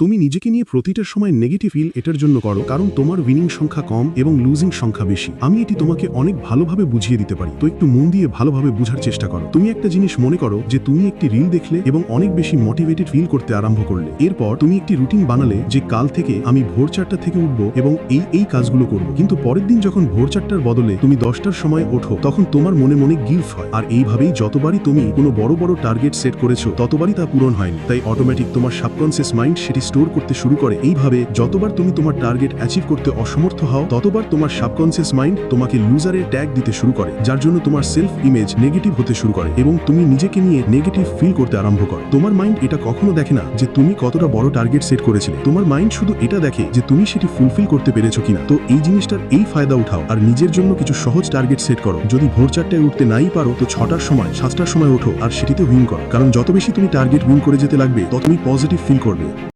তুমি নিজেকে নিয়ে প্রতিটার সময় নেগেটিভ ফিল এটার জন্য করো, কারণ তোমার উইনিং সংখ্যা কম এবং লুজিং সংখ্যা বেশি। আমি এটি তোমাকে অনেক ভালোভাবে বুঝিয়ে দিতে পারি। তো একটু মন দিয়ে ভালোভাবে বুঝার চেষ্টা করো। তুমি একটা জিনিস মনে করো যে তুমি একটি রিল দেখলে এবং অনেক বেশি মোটিভেটেড ফিল করতে আরম্ভ করলে। এরপর তুমি একটি রুটিন বানালে যে কাল থেকে আমি ভোর চারটা থেকে উঠবো এবং এই এই কাজগুলো করব। কিন্তু পরের দিন যখন ভোর চারটার বদলে তুমি দশটার সময় ওঠো, তখন তোমার মনে মনে গিলফ হয়। আর এইভাবেই যতবারই তুমি কোনো বড় বড় টার্গেট সেট করেছ, ততবারই তা পূরণ হয়নি। তাই অটোমেটিক তোমার সাবকনসিয়াস মাইন্ড সেটি স্টোর করতে শুরু করে এইভাবে যতবার তুমি তোমার টার্গেট অ্যাচিভ করতে অসমর্থ হও, ততবার তোমার সাবকনসিয়াস মাইন্ড তোমাকে লুজারের ট্যাগ দিতে শুরু করে, যার জন্য তোমার সেলফ ইমেজ নেগেটিভ হতে শুরু করে এবং তুমি নিজেকে নিয়ে নেগেটিভ ফিল করতে আরম্ভ করো। তোমার মাইন্ড এটা কখনো দেখে না যে তুমি কতটা বড় টার্গেট সেট করেছিলে। তোমার মাইন্ড শুধু এটা দেখে যে তুমি সেটি ফুলফিল করতে পেরেছ কিনা। তো এই জিনিসটার এই ফায়দা উঠাও আর নিজের জন্য কিছু সহজ টার্গেট সেট করো। যদি ভোর চারটায় উঠতে নাই পারো, তো ছটার সময়, সাতটার সময় ওঠো আর সেটিতে উইন করো। কারণ যত বেশি তুমি টার্গেট উইন করে যেতে লাগবে তত তুমি পজিটিভ ফিল করবে।